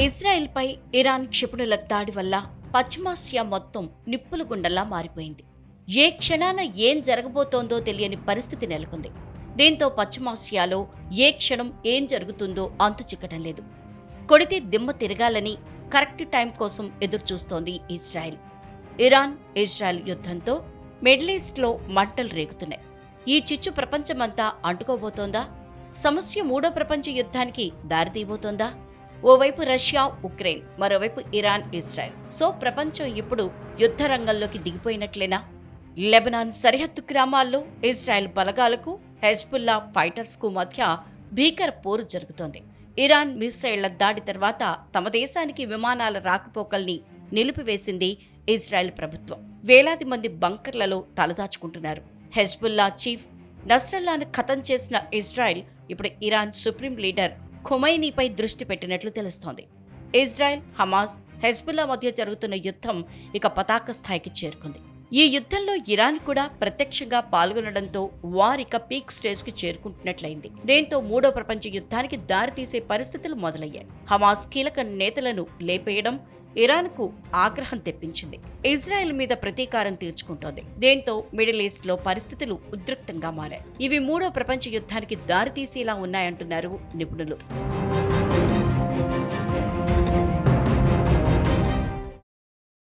ఇజ్రాయెల్పై Iran క్షిపణుల దాడి వల్ల పశ్చిమాసియా మొత్తం నిప్పుల గుండల్లా మారిపోయింది. ఏ క్షణాన ఏం జరగబోతోందో తెలియని పరిస్థితి నెలకొంది. దీంతో పశ్చిమాసియాలో ఏ క్షణం ఏం జరుగుతుందో అంతు చిక్కడం లేదు. కొడితే దిమ్మ తిరగాలని కరెక్ట్ టైం కోసం ఎదురుచూస్తోంది ఇజ్రాయెల్. ఇరాన్ ఇజ్రాయెల్ యుద్ధంతో మిడిల్ ఈస్ట్లో మంటలు రేగుతున్నాయి. ఈ చిచ్చు ప్రపంచమంతా అంటుకోబోతోందా? సమస్య మూడో ప్రపంచ యుద్ధానికి దారితీయబోతోందా? ఓవైపు రష్యా ఉక్రెయిన్ మరోవైపు ఇరాన్ ఇజ్రాయెల్. సో ప్రపంచం ఇప్పుడు యుద్ధ రంగంలోకి దిగిపోయినట్లేనా? లెబనాన్ సరిహద్దు గ్రామాల్లో ఇజ్రాయెల్ బలగాలకు హెజ్బుల్లా ఫైటర్స్కు మధ్య భీకర పోరు జరుగుతోంది. ఇరాన్ మిసైళ్ళ దాడి తర్వాత తమ దేశానికి విమానాల రాకపోకల్ని నిలిపివేసింది ఇజ్రాయెల్ ప్రభుత్వం. వేలాది మంది బంకర్లలో తలదాచుకుంటున్నారు. హెజ్బుల్లా చీఫ్ నస్రల్లాను ఖతం చేసిన ఇజ్రాయెల్ ఇప్పుడు ఇరాన్ సుప్రీం లీడర్ ఖొమైనీపై దృష్టి పెట్టినట్లు తెలుస్తోంది. ఇజ్రాయెల్ హమాస్ హెజ్బుల్లా మధ్య జరుగుతున్న యుద్ధం ఇక పతాక స్థాయికి చేరుకుంది. ఈ యుద్ధంలో ఇరాన్ కూడా ప్రత్యక్షంగా పాల్గొనడంతో వారిక పీక్ స్టేజ్కి చేరుకుంటున్నట్లయింది. దీంతో మూడో ప్రపంచ యుద్ధానికి దారితీసే పరిస్థితులు మొదలయ్యాయి. హమాస్ కీలక నేతలను లేపేయడం ఇరాన్కు ఆగ్రహం తెప్పించింది. ఇజ్రాయెల్ మీద ప్రతీకారం తీర్చుకుంటోంది. దీంతో మిడిల్ ఈస్ట్లో పరిస్థితులు ఉద్రిక్తంగా మారాయి. ఇవి మూడో ప్రపంచ యుద్ధానికి దారితీసేలా ఉన్నాయంటున్నారు నిపుణులు.